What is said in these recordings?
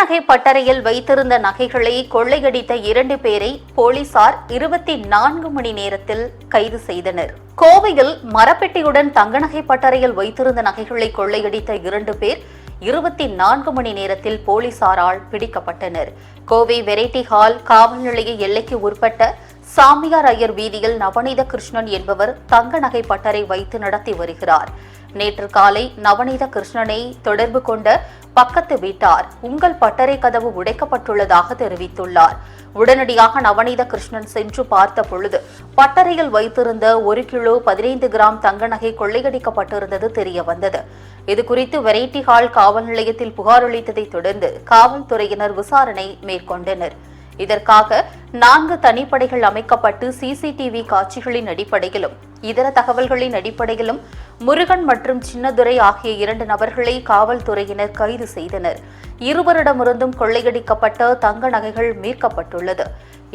நகை பட்டறையில் வைத்திருந்த நகைகளை கொள்ளையடித்த இரண்டு பேரை போலீசார் இருபத்தி நான்கு மணி நேரத்தில் கைது செய்தனர். கோவையில் மரப்பெட்டியுடன் தங்க நகை பட்டறையில் வைத்திருந்த நகைகளை கொள்ளையடித்த இரண்டு பேர் இருபத்தி நான்கு மணி நேரத்தில் போலீசாரால் பிடிக்கப்பட்டனர். கோவை வெரைட்டி ஹால் காவல் நிலைய எல்லைக்கு உட்பட்ட சாமியார் ஐயர் வீதியில் நவநீத கிருஷ்ணன் என்பவர் தங்க நகை பட்டறை வைத்து நடத்தி வருகிறார். நேற்று காலை நவநீத கிருஷ்ணனை தொடர்பு கொண்ட பக்கத்து வீட்டார் உங்கள் பட்டறை கதவு உடைக்கப்பட்டுள்ளதாக தெரிவித்துள்ளார். உடனடியாக நவநீத கிருஷ்ணன் சென்று பார்த்த பொழுது பட்டறையில் வைத்திருந்த ஒரு கிலோ பதினைந்து கிராம் தங்க நகை கொள்ளையடிக்கப்பட்டிருந்தது தெரிய வந்தது இதுகுறித்து வெரைட்டி ஹால் காவல் நிலையத்தில் புகார் அளித்ததைத் தொடர்ந்து காவல்துறையினர் விசாரணை மேற்கொண்டனர். இதற்காக நான்கு தனிப்படைகள் அமைக்கப்பட்டு சிசிடிவி காட்சிகளின் அடிப்படையிலும் இதர தகவல்களின் அடிப்படையிலும் முருகன் மற்றும் சின்னதுரை ஆகிய இரண்டு நபர்களை காவல்துறையினர் கைது செய்தனர். இருவரிடமிருந்தும் கொள்ளையடிக்கப்பட்ட தங்க நகைகள் மீட்கப்பட்டுள்ளது.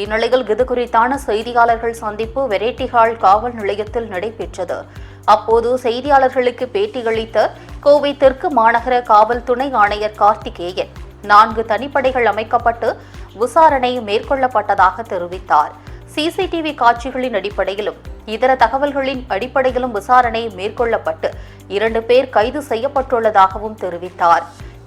இந்நிலையில் இது குறித்தான செய்தியாளர்கள் சந்திப்பு வெரைட்டிஹால் காவல் நிலையத்தில் நடைபெற்றது. அப்போது செய்தியாளர்களுக்கு பேட்டியளித்த கோவை தெற்கு மாநகர காவல் துணை ஆணையர் கார்த்திகேயன் நான்கு தனிப்படைகள் அமைக்கப்பட்டு விசாரணை மேற்கொள்ளப்பட்டதாக தெரிவித்தார். சிசிடிவி காட்சிகளின் அடிப்படையிலும் இதர தகவல்களின் அடிப்படையிலும் விசாரணை மேற்கொள்ளப்பட்டு இரண்டு பேர் கைது செய்யப்பட்டுள்ளதாகவும் தெரிவித்தார்.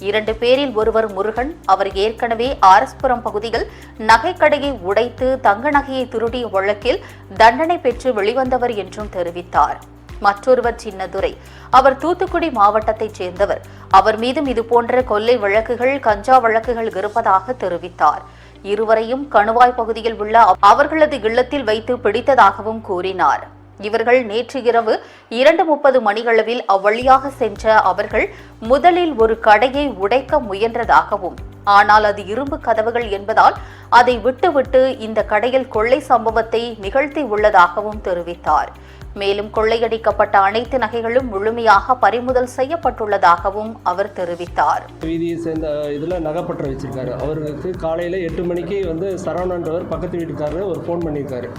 இரண்டு பேரில் ஒருவர் முருகன் அவர் ஏற்கனவே ஆரஸ்புரம் பகுதியில் நகைக்கடையை உடைத்து தங்க நகையை திருடிய வழக்கில் தண்டனை பெற்று வெளிவந்தவர் என்றும் தெரிவித்தார். மற்றொருவர் சின்னதுரை அவர் தூத்துக்குடி மாவட்டத்தைச் சேர்ந்தவர். அவர் மீதும் இதுபோன்ற கொள்ளை வழக்குகள் கஞ்சா வழக்குகள் இருப்பதாக தெரிவித்தார். இருவரையும் கணுவாய் பகுதியில் உள்ள அவர்களது இல்லத்தில் வைத்து பிடித்ததாகவும் கூறினார். இவர்கள் நேற்று இரவு இரண்டு முப்பது மணியளவில் அவ்வழியாக சென்ற அவர்கள் முதலில் ஒரு கடையை உடைக்க முயன்றதாகவும் ஆனால் அது இரும்பு கதவுகள் என்பதால் அதை விட்டுவிட்டு இந்த கடையில் கொள்ளை சம்பவத்தை நிகழ்த்தி உள்ளதாகவும் தெரிவித்தார். மேலும் கொள்ளையடிக்கப்பட்ட அனைத்து நகைகளும் முழுமையாக பறிமுதல் செய்யப்பட்டுள்ளதாகவும் அவர் தெரிவித்தார். வீதியை சேர்ந்த இதில் நகைப்பற்ற வச்சுருக்காரு. அவருக்கு காலையில் எட்டு மணிக்கு வந்து சரவணன்றவர் பக்கத்து வீட்டுக்காரர் ஒரு ஃபோன் பண்ணியிருக்காரு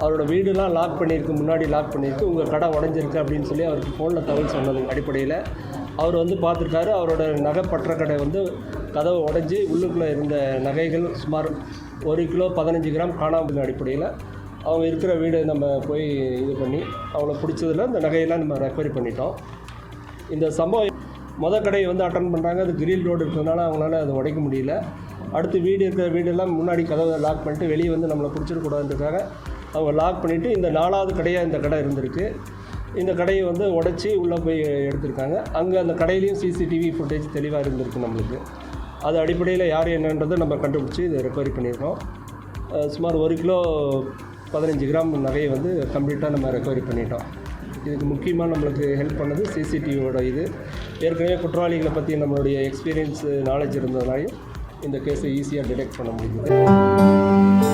அவரோட வீடுலாம் லாக் பண்ணியிருக்கு முன்னாடி லாக் பண்ணியிருக்கு. உங்கள் கடை உடஞ்சிருக்கு அப்படின்னு சொல்லி அவருக்கு ஃபோனில் தகவல் சொன்னது அடிப்படையில். அவர் வந்து பார்த்துருக்காரு அவரோட நகை பற்ற கடை வந்து கதவு உடஞ்சி உள்ளுக்குள்ளே இருந்த நகைகள் சுமார் ஒரு கிலோ பதினஞ்சு கிராம் காணாமல் அடிப்படையில் அவங்க இருக்கிற வீடு நம்ம போய் இது பண்ணி அவங்கள பிடிச்சதில் இந்த நகையெல்லாம் நம்ம ரெக்கவரி பண்ணிட்டோம். இந்த சம்பவம் மொதல் கடையை வந்து அட்டன் பண்ணுறாங்க அது கிரில் ரோடு இருக்கிறதுனால அவங்களால அதை உடைக்க முடியல. அடுத்து வீடு இருக்கிற வீடெல்லாம் முன்னாடி கதவை லாக் பண்ணிட்டு வெளியே வந்து நம்மளை பிடிச்சிடக்கூடாதுன்றதுக்காக அவங்க லாக் பண்ணிவிட்டு இந்த நாலாவது கடையாக இந்த கடை இருந்திருக்கு. இந்த கடையை வந்து உடச்சி உள்ளே போய் எடுத்திருக்காங்க. அங்கே அந்த கடையிலையும் சிசிடிவி ஃபுட்டேஜ் தெளிவாக இருந்திருக்கு நம்மளுக்கு. அது அடிப்படையில் யார் என்னன்றதை நம்ம கண்டுபிடிச்சி இதை ரெக்கவரி பண்ணியிருக்கோம் சுமார் ஒரு கிலோ பதினஞ்சு கிராம் நகையை வந்து கம்ப்ளீட்டாக நம்ம ரெக்கவரி பண்ணிட்டோம். இதுக்கு முக்கியமாக நம்மளுக்கு ஹெல்ப் பண்ணது சிசிடிவியோட இது. ஏற்கனவே குற்றவாளிகளை பற்றி நம்மளுடைய எக்ஸ்பீரியன்ஸு நாலேஜ் இருந்ததுனாலையும் இந்த கேஸை ஈஸியாக டிடெக்ட் பண்ண முடியுது